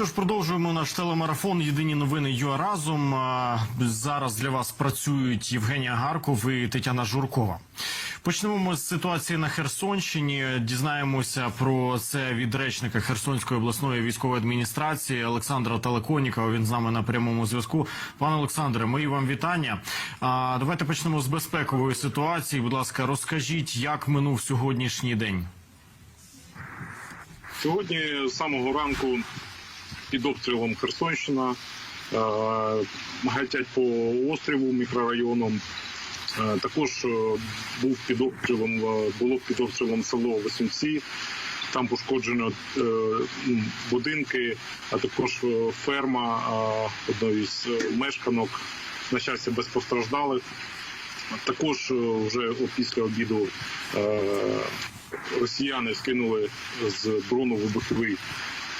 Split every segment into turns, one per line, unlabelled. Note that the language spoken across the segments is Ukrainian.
Що ж, продовжуємо наш телемарафон. Єдині новини ЮА разом. Зараз для вас працюють Євгенія Гарков і Тетяна Журкова. Почнемо ми з ситуації на Херсонщині. Дізнаємося про це від речника Херсонської обласної військової адміністрації Олександра Телеконікова. Він з нами на прямому зв'язку. Пане Олександре, мої вам вітання. А, давайте почнемо з безпекової ситуації. Будь ласка, розкажіть, як минув сьогоднішній день.
Сьогодні з самого ранку під обстрілом Херсонщина е, гатять по остріву мікрорайоном. Е, Також е, був під обстрілом, було під обстрілом село Весунці. Там пошкоджено будинки, а також ферма одної з мешканок. На щастя, без постраждалих. Також вже після обіду росіяни скинули з дрону вибуховий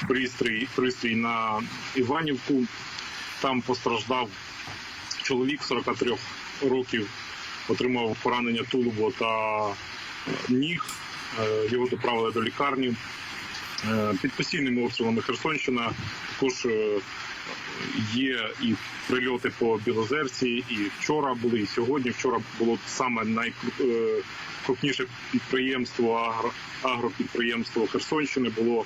пристрій, пристрій на Іванівку. Там постраждав чоловік 43 років, отримав поранення тулубу та ніг. Е, Його доправили до лікарні. Е, Під постійними обстрілами Херсонщина також е, є і прильоти по Білозерці, і вчора були, і сьогодні. Вчора було саме найкрупніше підприємство, агро, агропідприємство Херсонщини. Було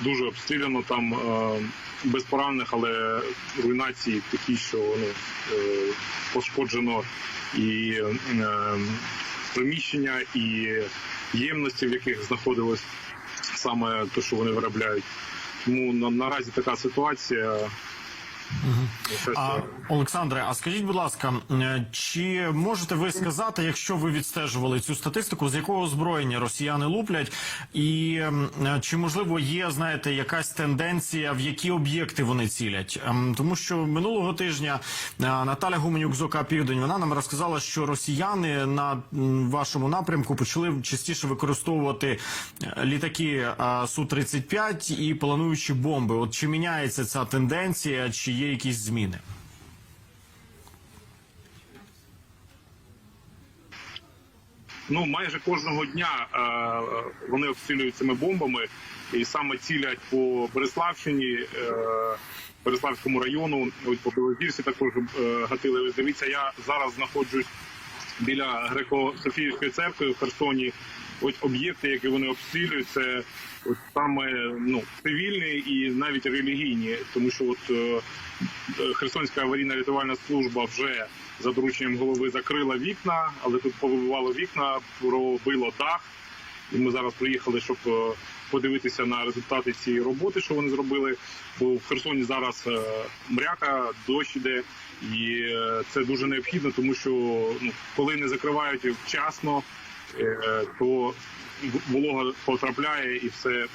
дуже обстріляно там е, без поранених, але руйнації такі, що ну, е, пошкоджено і е, приміщення, і ємності, в яких знаходилось саме те, що вони виробляють. Тому на, наразі така ситуація.
А, Олександре, а скажіть, будь ласка, е, чи можете ви сказати, якщо ви відстежували цю статистику, з якого озброєння росіяни луплять, і е, чи можливо є, знаєте, якась тенденція, в які об'єкти вони цілять? Ем, Тому що минулого тижня е, Наталя Гуменюк з ОК Південь вона нам розказала, що росіяни на вашому напрямку почали частіше використовувати літаки су 35 і плануючі бомби. От чи міняється ця тенденція, чи є якісь зміни?
Ну майже кожного дня е, вони обстрілюють цими бомбами і саме цілять по Береславщині, е, Береславському району. Ось по Білозірці також е, гатили. Ось дивіться, я зараз знаходжусь біля Греко-Софіївської церкви в Херсоні. Ось об'єкти, які вони обстрілюють, це от саме ну цивільні і навіть релігійні, тому що от е, Херсонська аварійна рятувальна служба вже за дорученням голови закрила вікна, але тут повибивало вікна, пробило дах. І ми зараз приїхали, щоб е, подивитися на результати цієї роботи, що вони зробили. Бо в Херсоні зараз е, мряка, дощ іде, і е, це дуже необхідно, тому що ну, коли не закривають вчасно, е, то в- волога потрапляє і все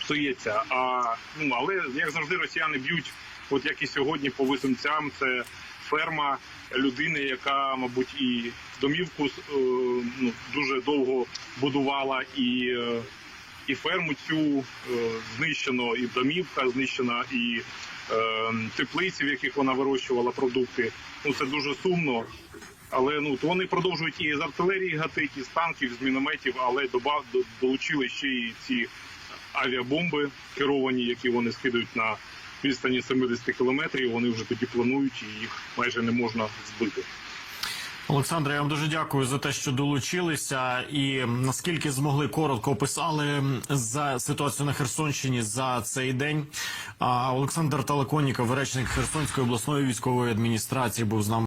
псується. А ну але як завжди, росіяни б'ють, от як і сьогодні, по висунцям. Це ферма людини, яка, мабуть, і домівку е, ну, дуже довго будувала, і, е, і ферму цю е, знищено, і домівка знищена, і е, теплиці, в яких вона вирощувала продукти. Ну це дуже сумно. Але ну то вони продовжують і з артилерії гатить, і з танків, з мінометів, але добав до- долучили ще й ці авіабомби керовані, які вони скидують на відстані 70 кілометрів. Вони вже тоді планують і їх майже не можна збити.
Олександре, я вам дуже дякую за те, що долучилися, і наскільки змогли коротко описали за ситуацію на Херсонщині за цей день. Олександр Талеконіков, речник Херсонської обласної військової адміністрації, був з нами.